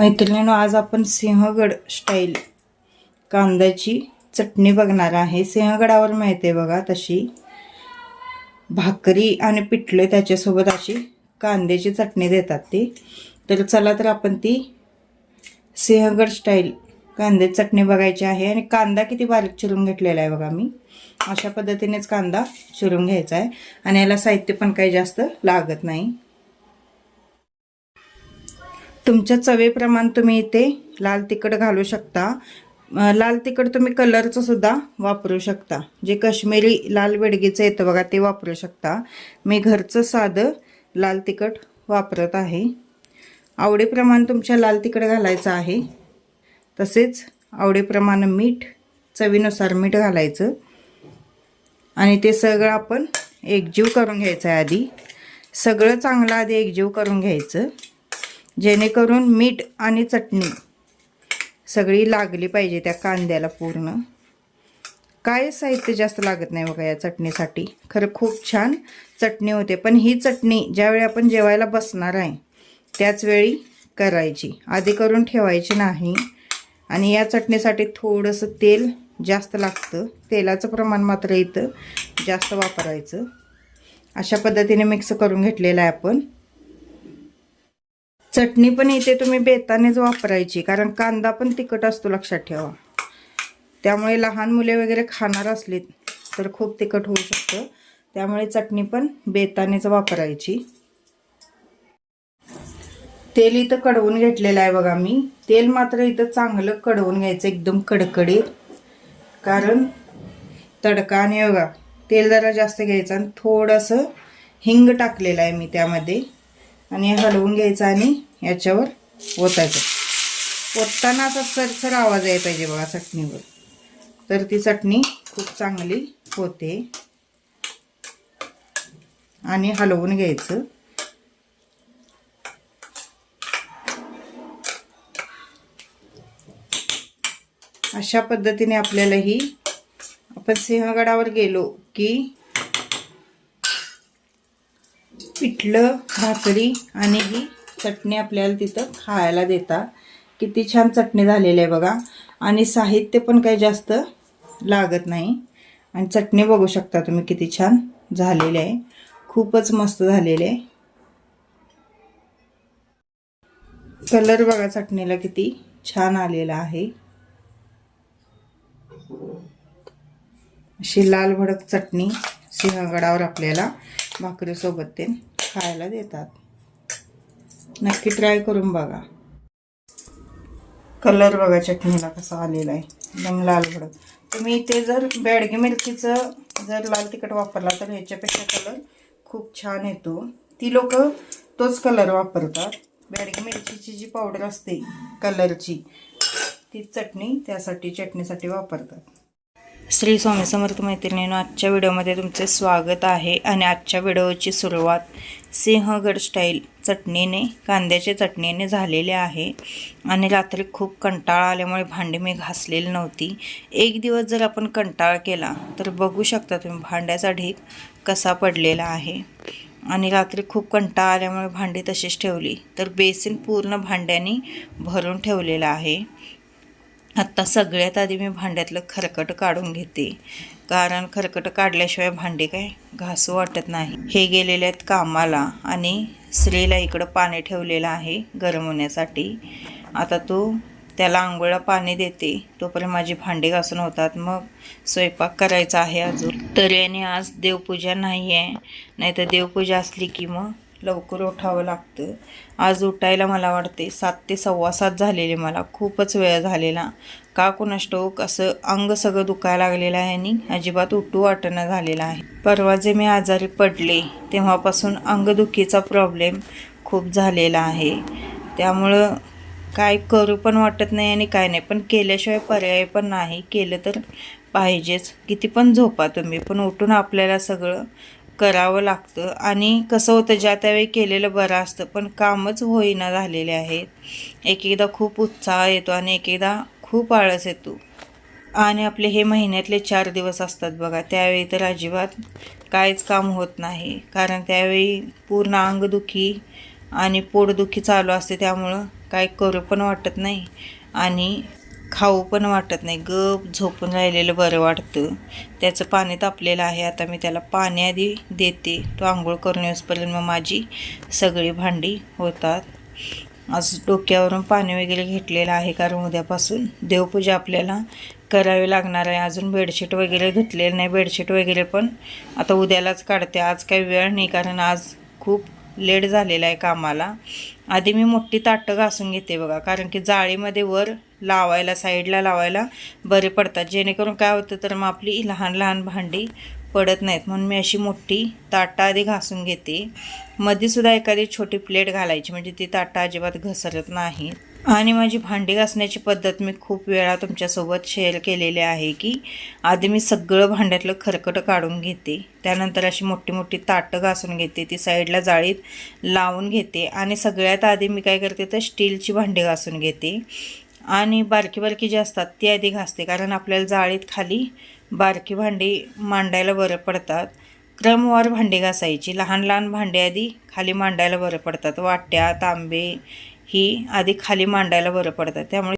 मैत्रिणीनं आज आपण सिंहगड स्टाईल कांद्याची चटणी बघणार आहे. सिंहगडावर मिळते बघा तशी भाकरी आणि पिठलं त्याच्यासोबत अशी कांद्याची चटणी देतात ती. तर चला तर आपण ती सिंहगड स्टाईल कांद्याची चटणी बघायची आहे. आणि कांदा किती बारीक चिरून घेतलेला आहे बघा मी. अशा पद्धतीनेच कांदा चिरून घ्यायचा आहे. आणि याला साहित्य पण काही जास्त लागत नाही. तुमच्या चवेप्रमाणे तुम्ही इथे लाल तिखट घालू शकता. लाल तिखट तुम्ही कलरचं सुद्धा वापरू शकता. जे काश्मीरी लाल बेडगीचं येतं बघा ते वापरू शकता. मी घरचं साधं लाल तिखट वापरत आहे. आवडीप्रमाणे तुमच्या लाल तिखट घालायचं आहे. तसेच आवडीप्रमाणे मीठ चवीनुसार मीठ घालायचं. आणि ते सगळं आपण एकजीव करून घ्यायचं आहे आधी. सगळं चांगलं आधी एकजीव करून घ्यायचं. जेणेकरून मीठ आणि चटणी सगळी लागली पाहिजे त्या कांद्याला पूर्ण. काय साहित्य जास्त लागत नाही बघा या चटणीसाठी. खरं खूप छान चटणी होते. पण ही चटणी ज्यावेळी आपण जेवायला बसणार आहे त्याचवेळी करायची. आधी करून ठेवायची नाही. आणि या चटणीसाठी थोडंसं तेल जास्त लागतं. तेलाचं प्रमाण मात्र इथं जास्त वापरायचं. अशा पद्धतीने मिक्स करून घेतलेलं आहे आपण. चटणी पण इथे तुम्ही बेतानेच वापरायची कारण कांदा पण तिखट असतो लक्षात ठेवा. त्यामुळे लहान मुले वगैरे खाणार असलीत तर खूप तिखट होऊ शकतं. त्यामुळे चटणी पण बेतानेच वापरायची. तेल इथं कडवून घेतलेलं आहे बघा मी. तेल मात्र इथं चांगलं कडवून घ्यायचं एकदम कडकडीत. कारण तडका आणि बघा तेल जरा जास्त घ्यायचं आणि थोडंसं हिंग टाकलेलं आहे मी त्यामध्ये. आणि हलवून घ्यायचं आणि याच्यावर ओतायचं. ओतताना असा सरसर आवाज यायला पाहिजे बघा चटणीवर. तर ती चटणी खूप चांगली होते. आणि हलवून घ्यायचं. अशा पद्धतीने आपल्याला ही आपण सिंहगडावर गेलो की पिठलं भाकरी आणि ही चटणी आपल्याला तिथं खायला देतात. किती छान चटणी झालेली आहे बघा. आणि साहित्य पण काही जास्त लागत नाही. आणि चटणी बघू शकता तुम्ही किती छान झालेली आहे. खूपच मस्त झालेले आहे. कलर बघा चटणीला किती छान आलेला आहे. अशी लाल भडक चटणी सिंहगडावर आपल्याला भाकरीसोबत ते खायला देतात. नक्की ट्राय करून बघा. कलर बघा चटणीला कसा आलेला आहे. एकदम लाल भडक. तुम्ही इथे जर बेडगी मिरचीचं जर लाल तिखट वापरला तर ह्याच्यापेक्षा कलर खूप छान येतो. ती लोक तोच कलर वापरतात. बेडगी मिरचीची जी पावडर असते कलरची ती चटणी त्यासाठी चटणीसाठी वापरतात. श्री स्वामी समर्थ मैत्रिणीनं आजच्या व्हिडिओमध्ये तुमचे स्वागत आहे. आणि आजच्या व्हिडिओची सुरुवात सिंहगड स्टाईल चटणीने कांद्याच्या चटणीने झालेले आहे. आणि रात्री खूप कंटाळा आल्यामुळे भांडी मी घासलेली नव्हती. एक दिवस जर आपण कंटाळा केला तर बघू शकता तुम्ही भांड्याचा ढीक कसा पडलेला आहे. आणि रात्री खूप कंटाळा आल्यामुळे भांडी तशीच ठेवली तर बेसिन पूर्ण भांड्याने भरून ठेवलेलं आहे. आत्ता सगळ्यात आधी मी भांड्यातलं खरकट काढून घेते. कारण खरकट काढल्याशिवाय भांडी काय घासू वाटत नाही. हे गेलेले आहेत कामाला आणि स्त्रीला इकडं पाणी ठेवलेलं आहे गरम होण्यासाठी. आता तो त्याला आंघोळा पाणी देते. तोपर्यंत माझी भांडी घासून होतात. मग स्वयंपाक करायचा आहे अजून. तरी आणि आज देवपूजा नाही आहे नाहीतर देवपूजा असली की मग लवकर उठावं लागतं. आज उठायला मला वाटते सात ते सव्वा सात झालेले मला. खूपच वेळ झालेला. का कुणास असं अंग सगळं दुखायला लागलेलं आहे आणि अजिबात उठू वाटणं झालेलं आहे. परवा जे मी आजारी पडले तेव्हापासून अंगदुखीचा प्रॉब्लेम खूप झालेला आहे. त्यामुळं काय करू पण वाटत नाही आणि काय नाही. पण केल्याशिवाय पर्याय पण नाही. केलं तर पाहिजेच. किती पण झोपा तुम्ही पण उठून आपल्याला सगळं करावं लागतं. आणि कसं होतं ज्या त्यावेळी केलेलं बरं असतं पण कामच होईना झालेले आहेत. एक एकदा खूप उत्साह येतो आणि एक एकदा खूप आळस येतो. आणि आपले हे महिन्यातले चार दिवस असतात बघा त्यावेळी तर अजिबात काहीच काम होत नाही. कारण त्यावेळी पूर्ण अंगदुखी आणि पोटदुखी चालू असते त्यामुळं काय करू पण वाटत नाही. आणि खाऊ पण वाटत नाही. गप झोपून राहिलेलं बरं वाटतं. त्याचं पाणी तापलेलं आहे. आता मी त्याला पाणी आधी देते. तो आंघोळ करून येऊसपर्यंत मग माझी सगळी भांडी होतात. आज डोक्यावरून पाणी वगैरे घेतलेलं आहे. कारण उद्यापासून देवपूजा आपल्याला करावी लागणार आहे. अजून बेडशीट वगैरे धुतलेलं नाही. बेडशीट वगैरे पण आता उद्यालाच काढते. आज काही वेळ नाही. कारण आज खूप लेट झालेला आहे कामाला. आधी मी मोठी ताटं घासून घेते बघा. कारण की जाळीमध्ये वर लावायला साईडला लावायला बरे पडतात. जेणेकरून काय होतं तर मग आपली लहान लहान भांडी पडत नाहीत. म्हणून मी अशी मोठी ताटं आधी घासून घेते. मध्ये सुद्धा एखादी छोटी प्लेट घालायची म्हणजे ती ताटं अजिबात घसरत नाही. आणि माझी भांडी घासण्याची पद्धत मी खूप वेळा तुमच्यासोबत शेअर केलेली आहे की आधी मी सगळं भांड्यातलं खरकट काढून घेते. त्यानंतर अशी मोठी मोठी ताटं घासून घेते. ती साईडला जाळीत लावून घेते. आणि सगळ्यात आधी मी काय करते तर स्टीलची भांडी घासून घेते. आणि बारकी बारकी जी असतात ती आधी घासते. कारण आपल्याला जाळीत खाली बारकी भांडी मांडायला बरं पडतात. क्रमवार भांडी घासायची. लहान लहान भांडी आधी खाली मांडायला बरं पडतात. वाट्या तांबे ही आधी खाली मांडायला बरं पडतात. त्यामुळे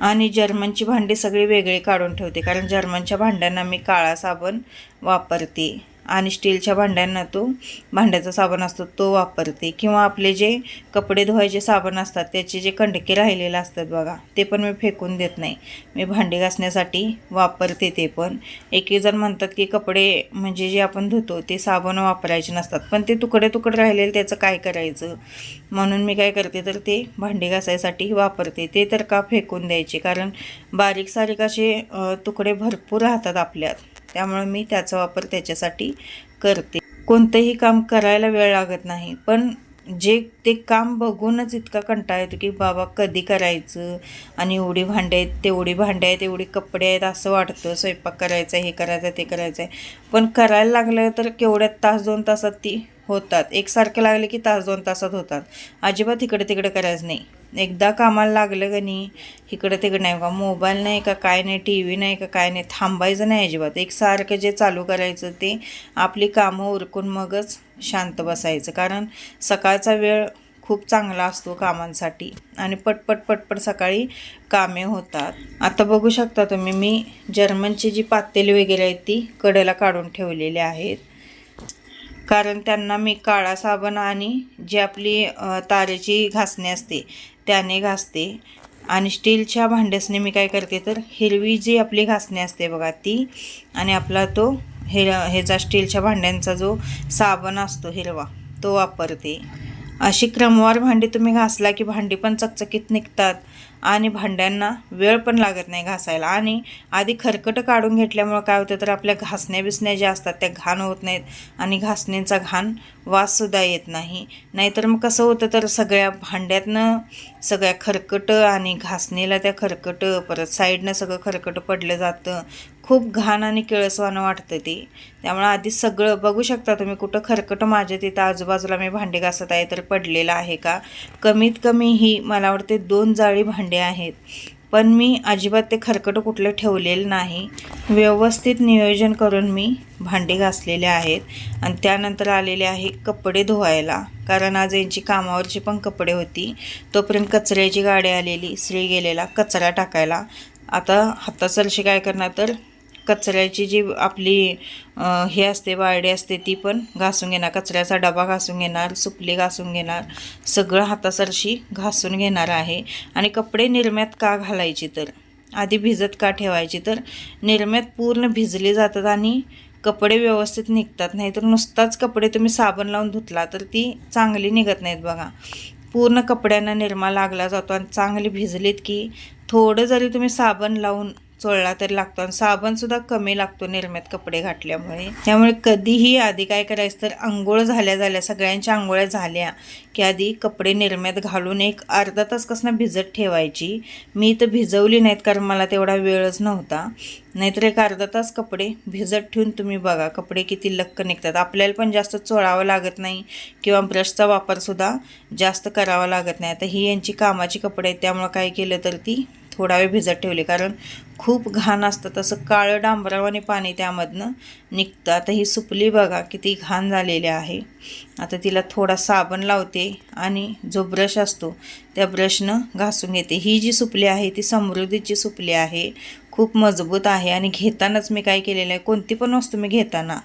आणि जर्मनची भांडी सगळी वेगळी काढून ठेवते. कारण जर्मनच्या भांड्यांना मी काळा साबण वापरते. आणि स्टीलच्या भांड्यांना तो भांड्याचा साबण असतो तो वापरते. किंवा आपले जे कपडे धुवायचे साबण असतात त्याचे जे कंडके राहिलेले असतात बघा ते पण मी फेकून देत नाही. मी भांडी घासण्यासाठी वापरते ते पण. एक जण म्हणतात की कपडे म्हणजे जे आपण धुतो ते साबण वापरायचे नसतात. पण ते तुकडे तुकडे राहिलेले त्याचं काय करायचं? म्हणून मी काय करते तर ते भांडी घासायसाठी वापरते. ते तर का फेकून द्यायचे? कारण बारीक सारीक असे तुकडे भरपूर राहतात आपल्यात. त्यामुळे मी त्याचा वापर त्याच्यासाठी करते. कोणतंही काम करायला वेळ लागत नाही पण जे ते काम बघूनच इतका कंटाळा येतो की बाबा कधी करायचं? आणि एवढी भांडी आहेत तेवढी भांडी आहेत एवढी कपडे आहेत असं वाटतं स्वयंपाक करायचा हे करायचं ते करायचं आहे. पण करायला लागलं तर केवढ्यात तास दोन तासात ती होतात. एकसारखे लागले की तास दोन तासात होतात. अजिबात इकडे तिकडे करायचं नाही. एकदा कामाला लागलं का नाही इकडं तिकडं नाही. का मोबाईल नाही का काय नाही टी व्ही नाही का काय नाही थांबायचं नाही अजिबात. एकसारखं जे चालू करायचं ते आपली कामं उरकून मगच शांत बसायचं. कारण सकाळचा वेळ खूप चांगला असतो कामांसाठी. आणि पटपट पटपट सकाळी कामे होतात. आता बघू शकता तुम्ही मी जर्मनची जी पातेली वगैरे आहेत ती कडेला काढून ठेवलेली आहेत. कारण त्यांना मी काळा साबण आणि जी आपली तारेची घासणी असते त्याने घासते. आणि स्टीलच्या भांड्यासने मी काय करते तर हिरवी जी आपली घासणी असते बघा ती आणि आपला तो हे ह्याचा स्टीलच्या भांड्यांचा जो साबण असतो हिरवा तो वापरते. अशी क्रमवार भांडी तुम्ही घासला की भांडी पण चकचकीत निघतात. आणि भांड्यांना वेळ पण लागत नाही घासायला. आणि आधी खरकटं काढून घेतल्यामुळं काय होतं तर आपल्या घासण्या बिसण्या ज्या असतात त्या घाण होत नाहीत आणि घासणींचा घाण वाससुद्धा येत नाही. नाहीतर मग कसं होतं तर सगळ्या भांड्यातनं सगळ्या खरकटं आणि घासणीला त्या खरकटं परत साईडनं सगळं खरकटं पडलं जातं. खूप घाण आणि केळसवानं वाटतं ते. त्यामुळे आधी सगळं बघू शकता तुम्ही कुठं खरकटं माझ्या तिथं आजूबाजूला मी भांडे घासत आहे तर पडलेलं आहे का? कमीत कमी ही मला वाटते दोन जाळी भांडे आहेत. पण मी अजिबात ते खरकटं कुठलं ठेवलेलं नाही. व्यवस्थित नियोजन करून मी भांडे घासलेले आहेत आणि त्यानंतर आलेले आहे कपडे धुवायला. कारण आज यांची कामावरची पण कपडे होती. तोपर्यंत कचऱ्याची गाडी आलेली श्री गेलेला कचरा टाकायला. आता हातासरशी काय करणार तर कचऱ्याची जी आपली हे असते वाळडी असते ती पण घासून घेणार. कचऱ्याचा डबा घासून घेणार सुपली घासून घेणार सगळं हातासरशी घासून घेणार आहे. आणि कपडे निरम्यात का घालायची तर? आधी भिजत का ठेवायची तर? निरम्यात पूर्ण भिजले जातात आणि कपडे व्यवस्थित निघतात. नाही तर नुसताच कपडे तुम्ही साबण लावून धुतला तर ती चांगली निघत नाहीत बघा. पूर्ण कपड्यांना निरमा लागला जातो आणि चांगली भिजलीत की थोडं जरी तुम्ही साबण लावून चोळला तरी लागतो. आणि साबणसुद्धा कमी लागतो निरम्यात कपडे घातल्यामुळे. त्यामुळे कधीही आधी काय करायचं तर आंघोळ झाल्या झाल्या सगळ्यांच्या आंघोळ्या झाल्या की आधी कपडे निरम्यात घालून एक अर्धा तास कसं भिजत ठेवायची. मी तर भिजवली नाहीत कारण मला तेवढा वेळच नव्हता. नाहीतर एक अर्धा तास कपडे भिजत ठेवून तुम्ही बघा कपडे किती लक्क निघतात. आपल्याला पण जास्त चोळावं लागत नाही किंवा ब्रशचा वापरसुद्धा जास्त करावा लागत नाही. आता ही यांची कामाची कपडे आहेत त्यामुळं काय केलं तर ती थोडा वेळ भिजत ठेवले कारण खूप घाण असतं. तसं काळं डांबरावाने पाणी त्यामधनं निघतं. आता ही सुपली बघा किती घाण झालेली आहे. आता तिला थोडा साबण लावते आणि जो ब्रश असतो त्या ब्रशनं घासून घेते. ही जी सुपली आहे ती समृद्धीची सुपली आहे. खूप मजबूत आहे आणि घेतानाच मी काय केलेलं आहे? कोणती पण वस्तू मी घेताना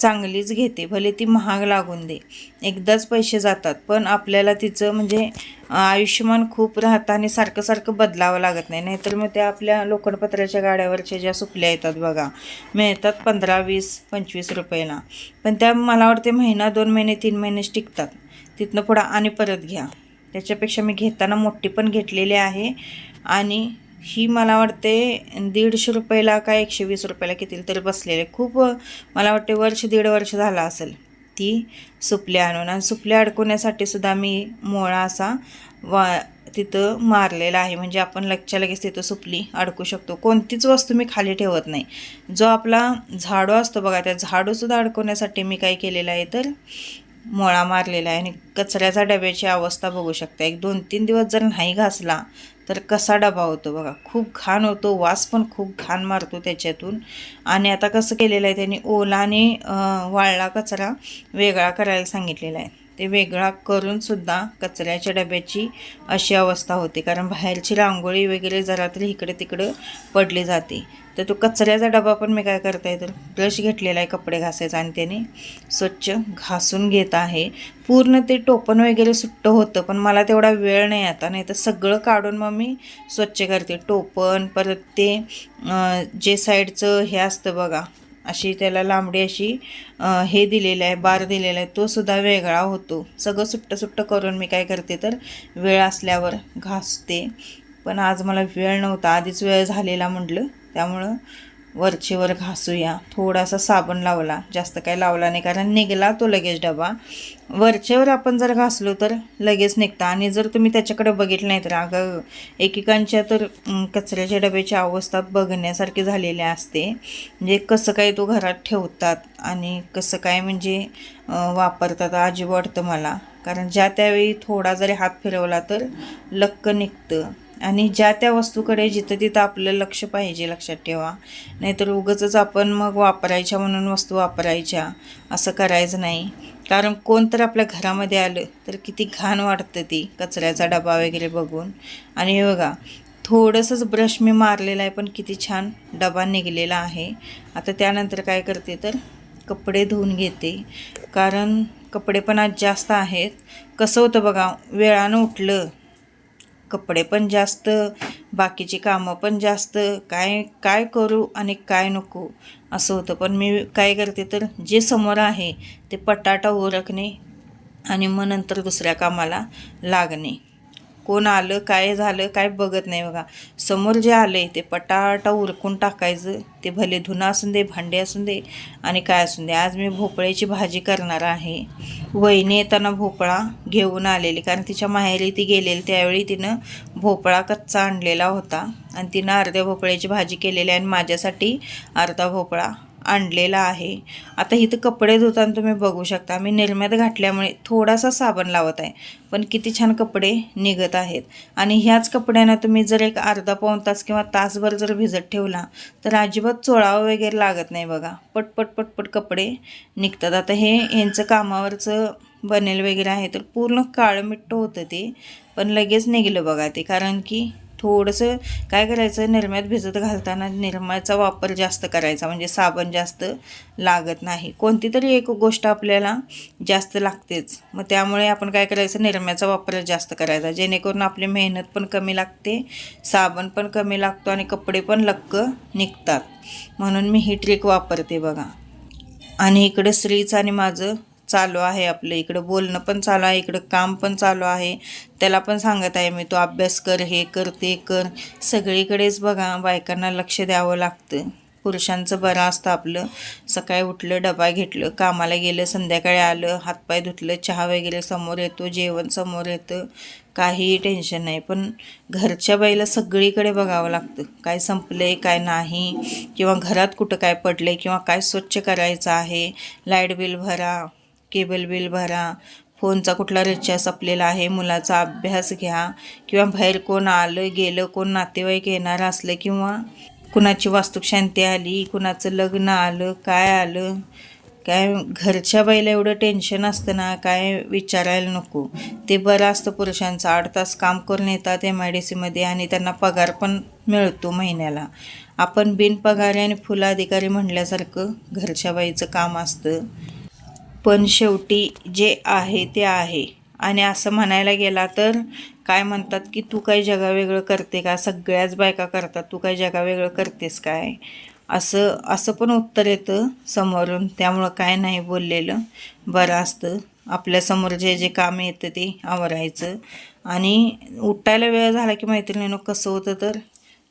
चांगलीच घेते भले ती महाग लागून दे. एकदाच पैसे जातात पण आपल्याला तिचं म्हणजे आयुष्यमान खूप राहतं आणि सारखं सारखं बदलावं लागत नाही. नाहीतर मग त्या आपल्या लोखंडपत्राच्या गाड्यावरच्या ज्या सुपल्या येतात बघा मिळतात पंधरा वीस पंचवीस रुपयाला. पण त्या मला वाटते महिना दोन महिने तीन महिनेच टिकतात. तिथनं पुढं आणि परत घ्या. त्याच्यापेक्षा मी घेताना मोठी पण घेतलेली आहे आणि ही मला वाटते दीडशे रुपयाला का एकशे वीस रुपयाला किती तरी बसलेले. खूप मला वाटते वर्ष दीड वर्ष झालं असेल ती सुपल्या आणून. आणि सुपल्या अडकवण्यासाठी सुद्धा मी मोळा असा वा तिथं मारलेला आहे. म्हणजे आपण लगच्या लगेच तिथं सुपली अडकू शकतो. कोणतीच वस्तू मी खाली ठेवत नाही. जो आपला झाडू असतो बघा त्या झाडूसुद्धा अडकवण्यासाठी मी काय केलेलं आहे तर मोळा मारलेला आहे. आणि कचऱ्याचा डब्याची अवस्था बघू शकता. एक दोन तीन दिवस जर नाही घासला तर कसा डबा होतो बघा. खूप घाण होतो वास पण खूप घाण मारतो त्याच्यातून. आणि आता कसं केलेलं आहे त्यांनी ओला आणि वाळला कचरा वेगळा करायला सांगितलेला आहे. ते वेगळा करूनसुद्धा कचऱ्याच्या डब्याची अशी अवस्था होते. कारण बाहेरची रांगोळी वगैरे जरा तरी इकडे तिकडं पडली जाते. तर तो कचऱ्याचा डबा पण मी काय करता येतो ब्रश घेतलेला आहे कपडे घासायचा आणि त्याने स्वच्छ घासून घेत आहे. पूर्ण ते टोपण वगैरे सुट्ट होतं पण मला तेवढा वेळ नाही आता. नाही तर सगळं काढून मग मी स्वच्छ करते. टोपण परत ते जे साईडचं हे असतं बघा अशी त्याला लांबडी अशी हे दिलेलं आहे बार दिलेला आहे तो सुद्धा वेगळा होतो. सगळं सुट्टं सुट्टं करून मी काय करते तर वेळ असल्यावर घासते. पण आज मला वेळ नव्हता. आधीच वेळ झालेला म्हटलं. त्यामुळं वरचेवर घासूया. थोडासा साबण लावला. जास्त काही लावला नाही कारण निघाला तो लगेच डबा. वरचेवर आपण जर घासलो तर लगेच निघतं. आणि जर तुम्ही त्याच्याकडे बघितलं नाही तर अगं एकेकांच्या तर कचऱ्याच्या डब्याची अवस्था बघण्यासारखी झालेली असते. म्हणजे कसं काय तो घरात ठेवतात आणि कसं काय म्हणजे वापरतात अजिब वाटतं मला. कारण ज्या त्यावेळी थोडा जरी हात फिरवला तर लक्क निघतं. आणि ज्या त्या वस्तूकडे जिथं तिथं आपलं लक्ष पाहिजे लक्षात ठेवा. नाहीतर उगंच आपण मग वापरायच्या म्हणून वस्तू वापरायच्या असं करायचं नाही. कारण कोण तर आपल्या घरामध्ये आलं तर किती घाण वाटतं ती कचऱ्याचा डबा वगैरे बघून. आणि हे बघा थोडंसंच ब्रश मी मारलेला आहे पण किती छान डबा निघलेला आहे. आता त्यानंतर काय करते तर कपडे धुवून घेते. कारण कपडे पण आज जास्त आहेत. कसं होतं बघा वेळानं उठलं कपडे पण जास्त बाकीची कामं पण जास्त काय काय करू आणि काय नको असं होतं. पण मी काय करते तर जे समोर आहे ते पटाटा उरकणे आणि मग नंतर दुसऱ्या कामाला लागणे. कोण आलं काय झालं काय बघत नाही बघा. समोर जे आले ते पटाटा उरकून टाकायचं. ते भले धुणं असून दे भांडे असून दे आणि काय असून दे. आज मी भोपळ्याची भाजी करणार आहे. वहिनी येताना भोपळा घेऊन आलेली कारण तिच्या माहेरी ती गेलेली. त्यावेळी तिनं भोपळा कच्चा आणलेला होता आणि तिनं अर्ध्या भोपळ्याची भाजी केलेली आणि माझ्यासाठी अर्धा भोपळा आणलेला आहे. आता इथं कपडे धुताना तुम्ही बघू शकता. मी निर्म्यात घातल्यामुळे थोडासा साबण लावत आहे. पण किती छान कपडे निघत आहेत. आणि ह्याच कपड्यांना तुम्ही जर एक अर्धा पाऊण तास किंवा तासभर जर भिजत ठेवला तर अजिबात चोळावं वगैरे लागत नाही बघा. पटपट पटपट कपडे निघतात. आता हे यांचं कामावरचं बनेल वगैरे आहे तर पूर्ण काळं मिठ्ठ होतं ते. पण लगेच निघलं बघा ते. कारण की थोडंसं काय करायचं निरम्यात भिजत घालताना निरम्याचा वापर जास्त करायचा. म्हणजे साबण जास्त लागत नाही. कोणती तरी एक गोष्ट आपल्याला जास्त लागतेच. मग त्यामुळे आपण काय करायचं निरम्याचा वापर जास्त करायचा. जेणेकरून आपली मेहनत पण कमी लागते साबण पण कमी लागतो आणि कपडे पण लक्क निघतात. म्हणून मी ही ट्रिक वापरते बघा. आणि इकडं स्त्रीचं आणि माझं चालू आहे आपलं. इकडं बोलणं पण चालू आहे इकडं काम पण चालू आहे. त्याला पण सांगत आहे मी तो अभ्यास कर हे कर ते कर. सगळीकडेच बघा बायकांना लक्ष द्यावं लागतं. पुरुषांचं बरं असतं आपलं. सकाळी उठलं डबा घेतलं कामाला गेलं संध्याकाळी आलं हातपाय धुतलं चहा वगैरे समोर येतो जेवण समोर येतं. काहीही टेन्शन नाही. पण घरच्या बाईला सगळीकडे बघावं लागतं. काय संपलं आहे काय नाही? किंवा घरात कुठं काय पडलं आहे किंवा काय स्वच्छ करायचं आहे? लाइट बिल भरा. केबल बिल भरा फोनचा कुठला रिचार्ज संपलेला आहे मुलाचा अभ्यास घ्या किंवा बाहेर कोण आलं गेलं कोण नातेवाईक येणार असलं किंवा कुणाची वास्तुशांती आली कुणाचं लग्न आलं काय आलं काय घरच्या बाईला एवढं टेन्शन असतं ना काय विचारायला नको. ते बरं असतं पुरुषांचं. आठ तास काम करून येतात एम आय डी सीमध्ये आणि त्यांना पगार पण मिळतो महिन्याला. आपण बिनपगारी आणि फुल अधिकारी म्हणल्यासारखं घरच्या बाईचं काम असतं. पण शेवटी जे आहे ते आहे. आणि असं म्हणायला गेला तर काय म्हणतात की तू काय जगावेगळं करते का? सगळ्याच बायका करतात. तू काय जगावेगळं करतेस काय? असं असं पण उत्तर येतं समोरून. त्यामुळं काय नाही बोललेलं. बरं असतं. आपल्यासमोर जे जे काम येतं ते आवरायचं. आणि उठायला वेळ झाला की मैत्रिणीनं कसं होतं तर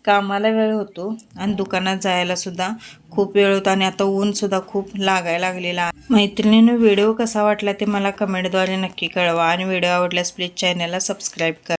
कामाला वेळ होतो आणि दुकानात जायला सुद्धा खूप वेळ होतो आणि आता ऊन सुद्धा खूप लागायला लागलेला आहे. मैत्रिणीनं व्हिडिओ कसा वाटला ते मला कमेंटद्वारे नक्की कळवा आणि व्हिडिओ आवडल्यास प्लीज चॅनलला सबस्क्राईब करा.